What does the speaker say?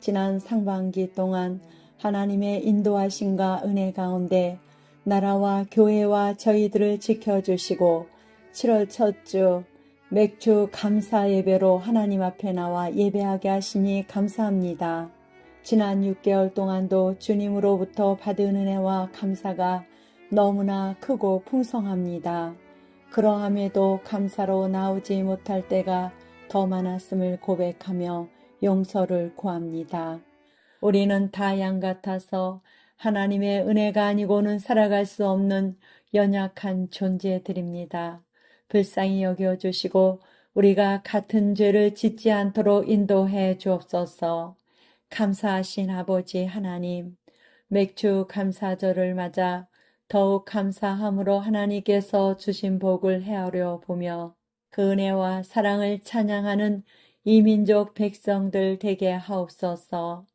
지난 상반기 동안 하나님의 인도하심과 은혜 가운데 나라와 교회와 저희들을 지켜주시고 7월 첫 주 맥주 감사 예배로 하나님 앞에 나와 예배하게 하시니 감사합니다. 지난 6개월 동안도 주님으로부터 받은 은혜와 감사가 너무나 크고 풍성합니다. 그러함에도 감사로 나오지 못할 때가 더 많았음을 고백하며 용서를 구합니다. 우리는 다 양 같아서 하나님의 은혜가 아니고는 살아갈 수 없는 연약한 존재들입니다. 불쌍히 여겨 주시고 우리가 같은 죄를 짓지 않도록 인도해 주옵소서. 감사하신 아버지 하나님, 맥주 감사절을 맞아 더욱 감사함으로 하나님께서 주신 복을 헤아려 보며 그 은혜와 사랑을 찬양하는 이민족 백성들 되게 하옵소서.